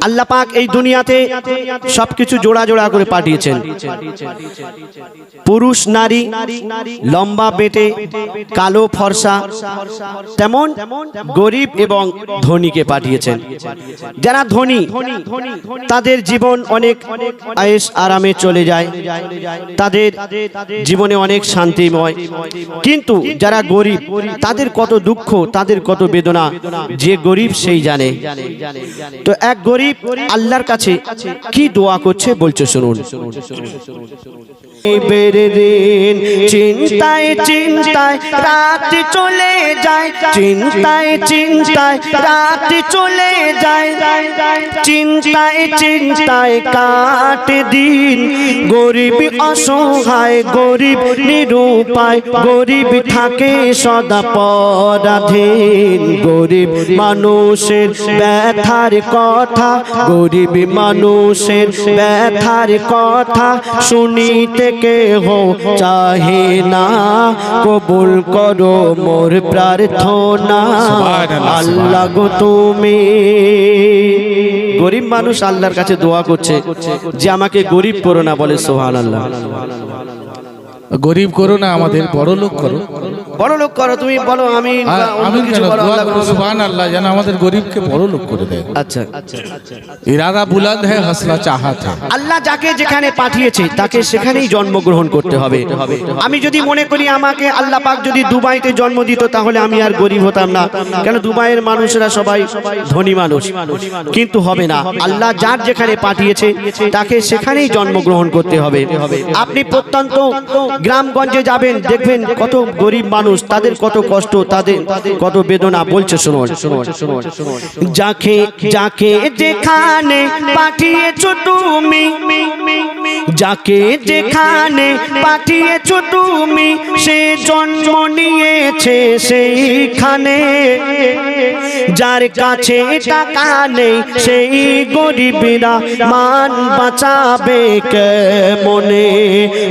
আল্লাহ পাক এই দুনিয়াতে সবকিছু জোড়া জোড়া করে পাঠিয়েছেন। পুরুষ নারী লম্বা বেটে কালো ফর্সা তেমন গরিব এবং ধনীকে পাঠিয়েছেন। যারা ধনী তাদের জীবন অনেক আয়েস আরামে চলে যায়। তাদের জীবনে অনেক শান্তিময়। কিন্তু যারা গরিব তাদের কত দুঃখ তাদের কত বেদনা। যে গরিব সেই জানে। তো এক গরিব আল্লাহর কাছে কি দোয়া করছে বলছে শুনুন। চিন্তায় চিন্তায় চলে যায়, চিন্তায় চিন্তায় চলে যায়, চিন্তায় চিন্তায় কাটে দিন। গরিব অসহায়, গরিব নিরুপায়, গরিব থাকে সদা পরাধীন। গরিব মানুষের ব্যথার কথা গরিব মানুষের ব্যথার কথা শুনিতে কেহ চাহে না। কবুল করো মোর প্রার্থনা। আল্লাহ গো তুমি। গরিব মানুষ আল্লাহর কাছে দোয়া করছে যে আমাকে গরিব করো না বলে সোহান আল্লাহ গরিব করো না আমাদের বড় লোক করো। বড় লোক করো তুমি বলো আমি আমি কিছু বলো। সুবহান আল্লাহ যেন আমাদের গরিবকে বড় লোক করে দেয়। আচ্ছা। ইরাদা বুলন্দ হ্যাঁ হাসলা চাহাত আল্লাহ যাকে যেখানে পাঠিয়েছে তাকে সেখানেই জন্মগ্রহণ করতে হবে। আমি যদি মনে করি আমাকে আল্লাহ পাক যদি দুবাইতে জন্ম দিত তাহলে আমি আর গরিব হতাম না। কেন দুবাইয়ের মানুষরা সবাই ধনী মানুষ। কিন্তু হবে না। আল্লাহ যার যেখানে পাঠিয়েছে তাকে সেখানেই জন্মগ্রহণ করতে হবে। আপনি প্রত্যন্ত গ্রামগঞ্জে যাবেন দেখবেন কত গরিব মানুষ তাদের কত কষ্ট তাদের কত বেদনা বলছে শুনুন। যাকে যাকে যেখানে পাঠিয়েছো তুমি যাকে যেখানে পাঠিয়েছো তুমি, সে জন্ম নিয়েছে সেইখানে। যার কাছে টাকা নেই, সেই গরিবরা মান বাঁচাবে মনে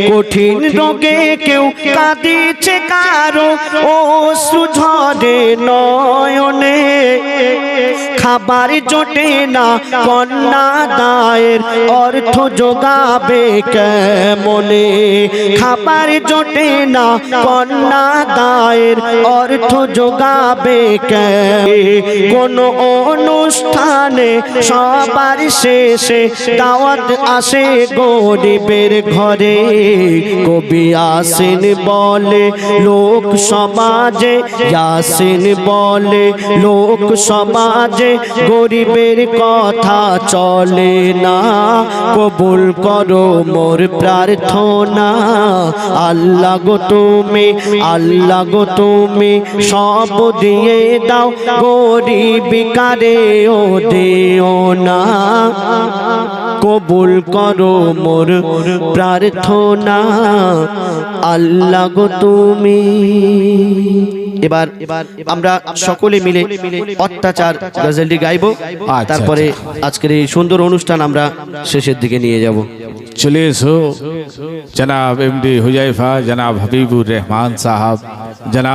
কঠিন রোগে কেউ কাঁদিছে কারও ও সুঝরে নয়নে। খাবার জোটে না, কন্যা দায়ের অর্থ যোগাবে কেমনে খাবার জোটে না, কন্যা দায়ের অর্থ যোগাবে কে? কোন অনুষ্ঠানে সবার শেষে দাওয়াত আসে গরিবের ঘরে। কবি আসেন বলে, লোক সমাজে, ইয়াসিন বলে, লোক সমাজে গরিবের কথা চলে না। কবুল করো মোর প্রার্থনা। আল্লাহ গো তুমি আল্লাহ গো তুমি সব দিয়ে দাও গরিব কারে ও দিও না। কবুল করো মোর প্রার্থনা। আল্লাহ গো তুমি। এবার এবার আমরা সকলে মিলে অত্যাচার গজলটি গাইবো। আচ্ছা, তারপরে আজকের এই সুন্দর অনুষ্ঠান আমরা শেষের দিকে নিয়ে যাব। চলে এসো জনাব এমডি হুজাইফা জনাব হাবিবুর রহমান সাহাব জনাব